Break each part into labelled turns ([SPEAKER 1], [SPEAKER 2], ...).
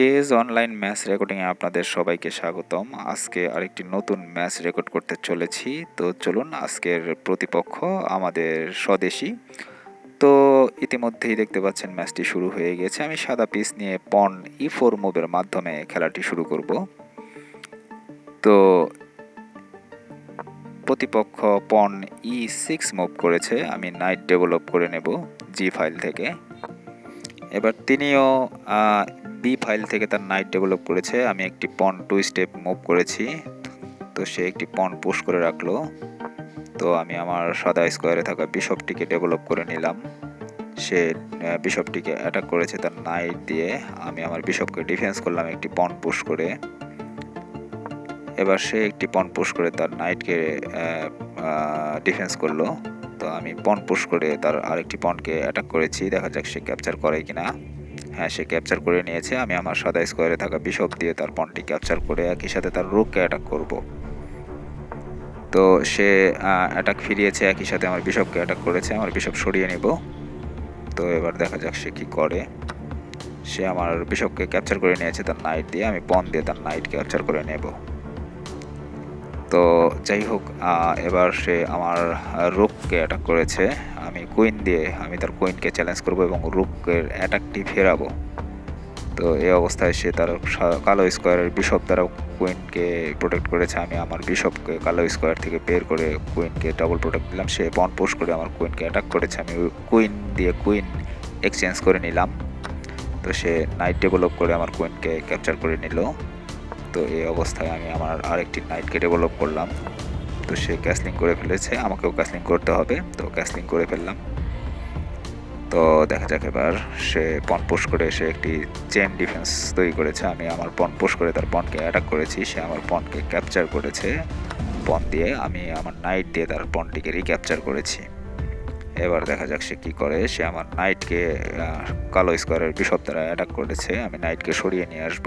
[SPEAKER 1] Chase online match রেকর্ডিংয়ে আপনাদের সবাইকে স্বাগতম। আজকে আরেকটি নতুন ম্যাচ রেকর্ড করতে চলেছি। তো চলুন আজকের প্রতিপক্ষ আমাদের স্বদেশি। তো ইতিমধ্যেই দেখতে পাচ্ছেন ম্যাচটি শুরু হয়ে গেছে। আমি সাদা পিস নিয়ে পন ই ফোর মুভের মাধ্যমে খেলাটি শুরু করব। তো প্রতিপক্ষ পন ই সিক্স মুভ করেছে। আমি নাইট ডেভেলপ করে নেব জি ফাইল থেকে। এবার তিনিও বি ফাইল থেকে তার নাইট ডেভেলপ করেছে। আমি একটি পন টু স্টেপ মুভ করেছি। তো সে একটি পন পুশ করে রাখল। তো আমি আমার সাদা স্কোয়ারে থাকা বিশপটিকে ডেভেলপ করে নিলাম। সে বিশপটিকে অ্যাটাক করেছে তার নাইট দিয়ে। আমি আমার বিশপকে ডিফেন্স করলাম একটি পন পুশ করে। এবার সে একটি পন পুশ করে তার নাইটকে ডিফেন্স করল। তো আমি পন পুশ করে তার আরেকটি পনকে অ্যাটাক করেছি। দেখা যাক সে ক্যাপচার করে কিনা। হ্যাঁ সে ক্যাপচার করে নিয়েছে। আমি আমার সাদা স্কোয়ারে থাকা বিশপ দিয়ে তার পনটি ক্যাপচার করে একই সাথে তার রোগকে অ্যাটাক করব। তো সে অ্যাটাক ফিরিয়েছে, একই সাথে আমার বিশপকে অ্যাটাক করেছে। আমার বিশপ সরিয়ে নিব। তো এবার দেখা যাক সে কী করে। সে আমার বিশপকে ক্যাপচার করে নিয়েছে তার নাইট দিয়ে। আমি পন দিয়ে তার নাইট ক্যাপচার করে নেব। তো যাই হোক এবার সে আমার রুককে অ্যাটাক করেছে। আমি কুইন দিয়ে, আমি তার কুইনকে চ্যালেঞ্জ করব এবং রুকের অ্যাটাকটি ফেরাবো। তো এই অবস্থায় সে তার কালো স্কোয়ারের বিশপ দ্বারা কুইনকে প্রোটেক্ট করেছে। আমি আমার বিশপকে কালো স্কোয়ার থেকে বের করে কুইনকে ডাবল প্রোটেক্ট দিলাম। সে বন পোস্ট করে আমার কুইনকে অ্যাটাক করেছে। আমি কুইন দিয়ে কুইন এক্সচেঞ্জ করে নিলাম। তো সে নাইট ডেভেলপ করে আমার কুইনকে ক্যাপচার করে নিল। তো এই অবস্থায় আমি আমার আরেকটি নাইটকে ডেভেলপ করলাম। তো সে ক্যাসলিং করে ফেলেছে, আমাকেও ক্যাসলিং করতে হবে। তো ক্যাসলিং করে ফেললাম। তো দেখা যাক এবার সে পন পোষ করে সে একটি চেন ডিফেন্স তৈরি করেছে। আমি আমার পন পোষ করে তার পনকে অ্যাটাক করেছি, সে আমার পনকে ক্যাপচার করেছে। পন দিয়ে আমি আমার নাইট দিয়ে তার পনটিকে রিক্যাপচার করেছি। এবার দেখা যাক সে কী করে। সে আমার নাইটকে কালো স্কোয়ারের বিশপ দ্বারা অ্যাটাক করেছে। আমি নাইটকে সরিয়ে নিয়ে আসব।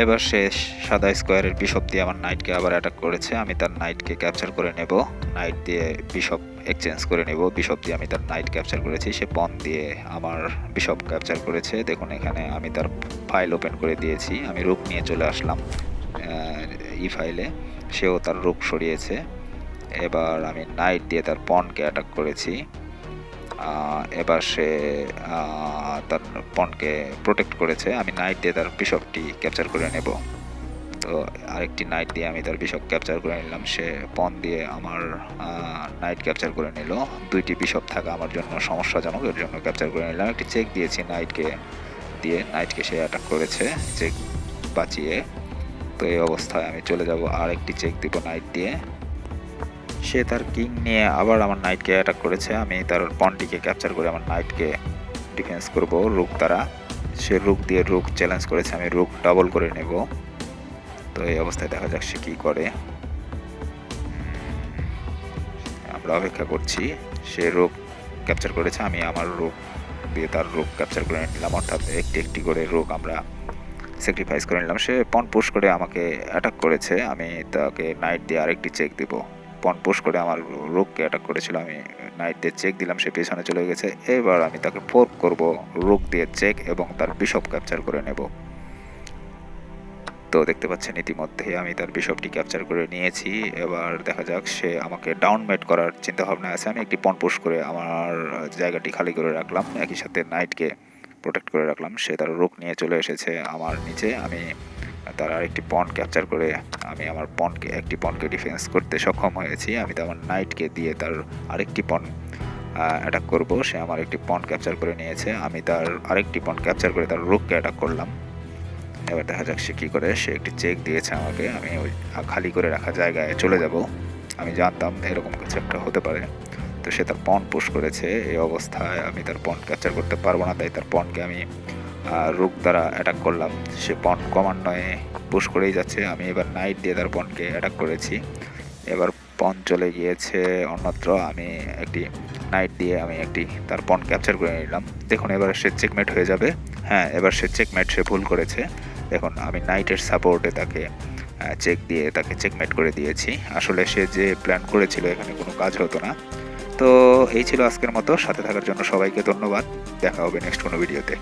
[SPEAKER 1] এবার সে সাদা স্কোয়ারের বিশপ দিয়ে আমার নাইটকে আবার অ্যাটাক করেছে, আমি তার নাইটকে ক্যাপচার করে নেব। নাইট দিয়ে বিশপ এক্সচেঞ্জ করে নেব বিশপ দিয়ে আমি তার নাইট ক্যাপচার করেছি, সে পন দিয়ে আমার বিশপ ক্যাপচার করেছে। দেখুন এখানে আমি তার ফাইল ওপেন করে দিয়েছি, আমি রুক নিয়ে চলে আসলাম ই ফাইলে সেও তার রুক সরিয়েছে। এবার আমি নাইট দিয়ে তার পনকে অ্যাটাক করেছি। এবার সে তার পনকে প্রোটেক্ট করেছে। আমি নাইট দিয়ে তার বিশপটি ক্যাপচার করে নেব। তো আরেকটি নাইট দিয়ে আমি তার বিশপ ক্যাপচার করে নিলাম। সে পন দিয়ে আমার নাইট ক্যাপচার করে নিল। দুইটি বিশপ থাকা আমার জন্য সমস্যাজনক, এর জন্য ক্যাপচার করে নিলাম। একটি চেক দিয়েছি নাইটকে দিয়ে। নাইটকে সে অ্যাটাক করেছে চেক বাঁচিয়ে। তো এই অবস্থায় আমি চলে যাব। আর একটি চেক দিব নাইট দিয়ে। সে তার কিং নিয়ে আবার আমার নাইটকে অ্যাটাক করেছে। আমি তার পনটিকে ক্যাপচার করে আমার নাইটকে ডিফেন্স করব। রুক তারা সে রুক দিয়ে রুক চ্যালেঞ্জ করেছে। আমি রুক ডাবল করে নেব। তো এই অবস্থায় দেখা যাক সে কী করে। আমরা অপেক্ষা করছি। সে রুক ক্যাপচার করেছে। আমি আমার রুক দিয়ে তার রুক ক্যাপচার করে নিলাম। অর্থাৎ একটি একটি করে রুক আমরা স্যাক্রিফাইস করে নিলাম। সে পন পুশ করে আমাকে অ্যাটাক করেছে। আমি তাকে নাইট দিয়ে আরেকটি চেক দেবো। পন পুশ করে আমার রোগকে অ্যাটাক করেছিল। আমি নাইট দিয়ে চেক দিলাম, সে পেছনে চলে গেছে। এবার আমি তাকে ফোর্ক করব রোগ দিয়ে চেক এবং তার বিশপ ক্যাপচার করে নেব। তো দেখতে পাচ্ছেন, ইতিমধ্যে আমি তার বিশপটি ক্যাপচার করে নিয়েছি। এবার দেখা যাক, সে আমাকে ডাউনমেট করার চিন্তা ভাবনা আছে। আমি একটি পন পুশ করে আমার জায়গাটি খালি করে রাখলাম। একই সাথে নাইটকে প্রোটেক্ট করে রাখলাম। সে তার রোগ নিয়ে চলে এসেছে আমার নিচে। আমি তার আরেকটি পন ক্যাপচার করে আমি আমার পনকে একটি পনকে ডিফেন্স করতে সক্ষম হয়েছি। আমি তো আমার নাইটকে দিয়ে তার আরেকটি পন অ্যাটাক করব। সে আমার একটি পন ক্যাপচার করে নিয়েছে। আমি তার আরেকটি পন ক্যাপচার করে তার রুককে অ্যাটাক করলাম। এবার দেখা যাক সে কী করে। সে একটি চেক দিয়েছে আমাকে। আমি ওই খালি করে রাখা জায়গায় চলে যাব। আমি জানতাম এরকম কিছু একটা হতে পারে। তো সে তার পন পুশ করেছে। এই অবস্থায় আমি তার পন ক্যাপচার করতে পারব না। তাই তার পনকে আমি রোগ দ্বারা অ্যাটাক করলাম। সে পন কমান্ডয়ে পুশ করেই যাচ্ছে। আমি এবার নাইট দিয়ে তার পনকে অ্যাটাক করেছি। এবার পন চলে গিয়েছে অন্যত্র। আমি একটি নাইট দিয়ে আমি একটি তার পন ক্যাপচার করে নিলাম। দেখুন, এবার সে চেকমেট হয়ে যাবে। হ্যাঁ এবার সে চেকমেট সে ভুল করেছে। দেখুন, আমি নাইটের সাপোর্টে তাকে চেক দিয়ে তাকে চেকমেট করে দিয়েছি। আসলে সে যে প্ল্যান করেছিল, এখানে কোনো কাজ হতো না। তো এই ছিল আজকের মতো। সাথে থাকার জন্য সবাইকে ধন্যবাদ। দেখা হবে নেক্সট কোনো ভিডিওতে